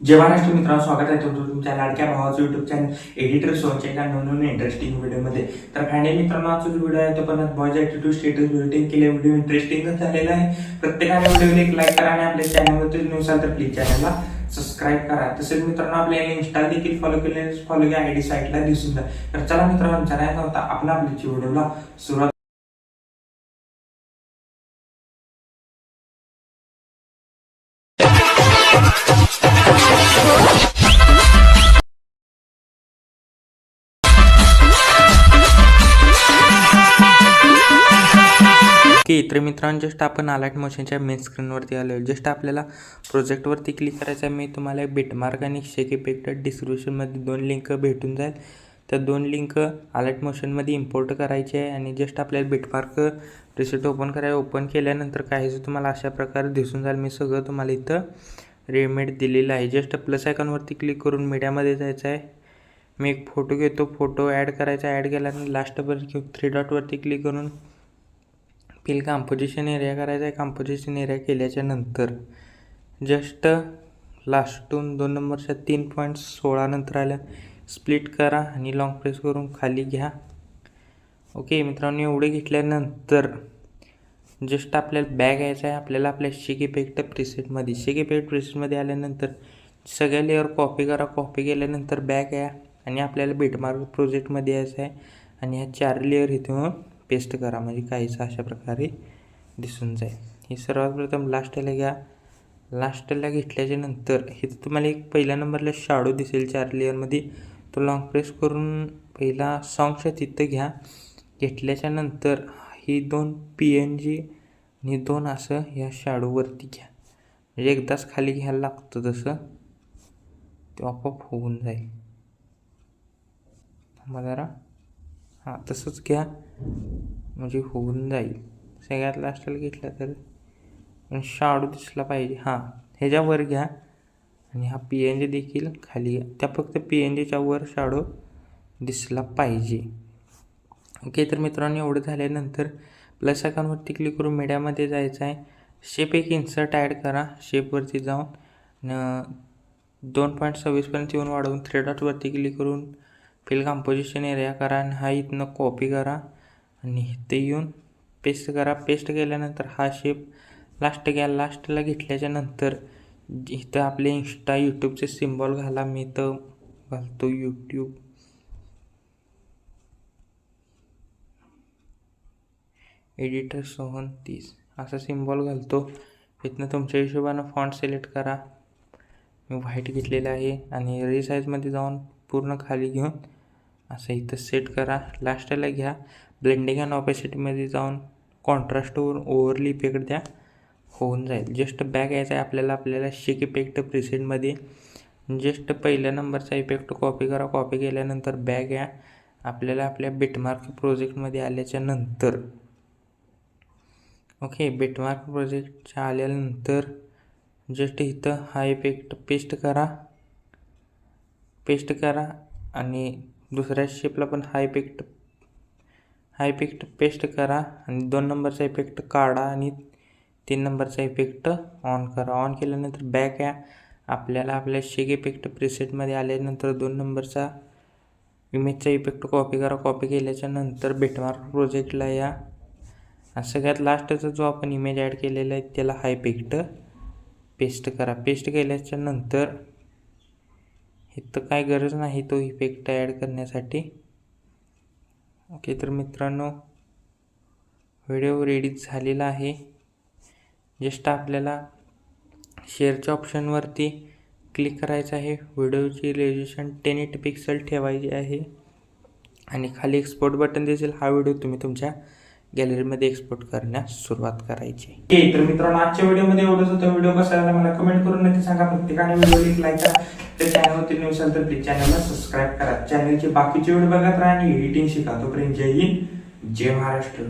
जय महाराष्ट्र मित्रांनो स्वागत आहे तुमचं तुमच्या लाडक्या भावाचं युट्यूब चॅनल एडिटर सोनच्या एका नवीन इंटरेस्टिंग व्हिडिओमध्ये तर फायनली मित्रांनो आजचा जो व्हिडिओ आहे तो पण बॉयज ॲटिट्यूड स्टेटस बिल्डिंग केले व्हिडिओ इंटरेस्टिंगच झालेला आहे. प्रत्येकाने व्हिडिओला एक लाईक करा आणि आपल्या चॅनलवरती नसाल तर प्लीज चॅनलला सबस्क्राईब करा. तसेच मित्रांनो आपल्याला इन्स्टा देखील फॉलो केले फॉलो घ्या आयडी साईटला दिसून जा तर चला मित्रांनो चॅनल होता. आपला आपल्या व्हिडिओला सुरुवात ओके तर मित्रांनो जस्ट आपण अलर्ट मोशनच्या मेन स्क्रीनवरती आलो आहे. जस्ट आपल्याला प्रोजेक्टवरती क्लिक करायचं आहे. मी तुम्हाला बेटमार्क आणि शेक इफेक्ट डिस्क्रिप्शनमध्ये दोन लिंक भेटून जाईल. त्या दोन लिंक अलर्ट मोशनमध्ये इम्पोर्ट करायचे आहे आणि जस्ट आपल्याला बेटमार्क रिसिट ओपन करायला ओपन केल्यानंतर काहीच तुम्हाला अशा प्रकारे दिसून जाईल. मी सगळं तुम्हाला इथं रेमेड दिलेलं आहे. जस्ट प्लस आयकॉनवरती क्लिक करून मीडियामध्ये जायचं आहे. मी एक फोटो घेतो. फोटो ॲड करायचा ॲड केल्यानंतर लास्टपर्यंत थ्री डॉटवरती क्लिक करून फिल कंपोजिशन एरिया करायचा आहे कंपोजिशन एरिया केल्याच्यानंतर जस्ट लास्टून दोन नंबरच्या तीन पॉईंट सोळा नंतर आल्या. स्प्लिट करा आणि लॉंग प्रेस करून खाली घ्या. ओके मित्रांनो एवढे घेतल्यानंतर जस्ट आपल्याला बॅग यायचा आहे. आपल्याला आपल्या शेक इफेक्ट प्रिसेटमध्ये शेक इफेक्ट प्रिसेटमध्ये आल्यानंतर सगळ्या लेअर कॉपी करा. कॉपी केल्यानंतर बॅग या आणि आपल्याला बीटमार्क प्रोजेक्टमध्ये यायचं आहे. आणि ह्या चार लेअर इथून पेस्ट करा म्हणजे काहीच अशा प्रकारे दिसून जाईल. हे सर्वात प्रथम लास्टला घ्या. लास्टला घेतल्याच्या नंतर इथं तुम्हाला एक पहिल्या नंबरला शाडो दिसेल चार लेअरमध्ये तो लॉंग प्रेस करून पहिला सॉंगच्या तिथं घ्या. घेतल्याच्या नंतर ही दोन पी एन जी आणि दोन असं ह्या शाडोवरती घ्या. म्हणजे एकदाच खाली घ्यायला लागतं तसं. ते आपोआप होऊन जाईल. थांबा जरा. हां तसंच घ्या. म्हणजे होऊन जाईल. सगळ्यात लास्टला घेतला तर शाडू दिसला पाहिजे. हां ह्याच्यावर घ्या. आणि हा पी एन जी देखील खाली घ्या. त्या फक्त पी एन जीच्या वर शाडो दिसला पाहिजे. ओके तर मित्रांनो एवढं झाल्यानंतर प्लस अकाउंटवरती क्लिक करून मीडियामध्ये जायचं आहे. शेप एक इन्सर्ट ॲड करा. शेपवरती जाऊन दोन पॉईंट सव्वीसपर्यंत येऊन वाढवून थ्री डॉटवरती क्लिक करून फिल कंपोजिशन एरिया करा आणि हा इथनं कॉपी करा आणि इथे येऊन पेस्ट करा. पेस्ट केल्यानंतर हा शेप लास्ट घ्या. लास्टला घेतल्याच्या नंतर इथं आपले इंस्टा यूट्यूबचे सिम्बॉल घाला. मी इथं घालतो यूट्यूब एडिटर सोहन तीस. असा सिम्बॉल घालतो. इथनं तुमच्या हिशोबानं फॉन्ट सिलेक्ट करा. मी व्हाईट घेतलेलं आहे. आणि रिसाईजमध्ये जाऊन पूर्ण खाली घेऊन असं इथं सेट करा. लास्टला घ्या. ब्लेंडिंग अँड ऑपॅसिटीमध्ये जाऊन कॉन्ट्रास्टवर ओव्हरली इफेक्ट द्या. होऊन जाईल. जस्ट बॅक यायचा आहे आपल्याला. आपल्याला शेक इफेक्ट प्रिसेंटमध्ये जस्ट पहिल्या नंबरचा इफेक्ट कॉपी करा. कॉपी केल्यानंतर बॅग या. आपल्याला आपल्या बिटमार्क प्रोजेक्टमध्ये आल्याच्यानंतर. ओके बिटमार्क प्रोजेक्टच्या आल्यानंतर जस्ट इथं हा इफेक्ट पेस्ट करा. पेस्ट करा आणि दुसऱ्या शेपला पण हा इफेक्ट हा इफेक्ट पेस्ट करा आणि दोन नंबरचा इफेक्ट काढा आणि तीन नंबरचा इफेक्ट ऑन करा. ऑन केल्यानंतर बॅक या. आपल्याला आपल्या शेक इफेक्ट प्रिसेटमध्ये आल्यानंतर दोन नंबरचा इमेजचा इफेक्ट कॉपी करा. कॉपी केल्याच्यानंतर बेटमार्क प्रोजेक्टला या. आणि सगळ्यात लास्टचा जो आपण इमेज ॲड केलेला आहे त्याला हा इफेक्ट पेस्ट करा. पेस्ट केल्याच्यानंतर इथं काय गरज नाही तो इफेक्ट ॲड करण्यासाठी. ओके तर मित्रांनो व्हिडिओ रेडी झालेला आहे. जस्ट आपल्याला शेअरच्या ऑप्शनवरती क्लिक करायचं आहे. व्हिडिओची रेजोल्युशन टेन एट पिक्सल ठेवायची आहे. आणि खाली एक्सपोर्ट बटन दिसेल. हा व्हिडिओ तुम्ही तुमच्या गॅलरीमध्ये एक्सपोर्ट करण्यास सुरुवात करायची. आहे तर मित्रांनो आजच्या व्हिडिओमध्ये एवढंच होतं. व्हिडिओ कसा मला कमेंट करून नक्की सांगा. प्रत्येकाने व्हिडिओ लाईक करा. तर चॅनलवरती न्यू असेल तर प्लीज चॅनलला सबस्क्राईब करा. चॅनलचे बाकीचे व्हिडिओ बघत राहा आणि एडिटिंग शिका. तोपर्यंत जय हिंद जय महाराष्ट्र.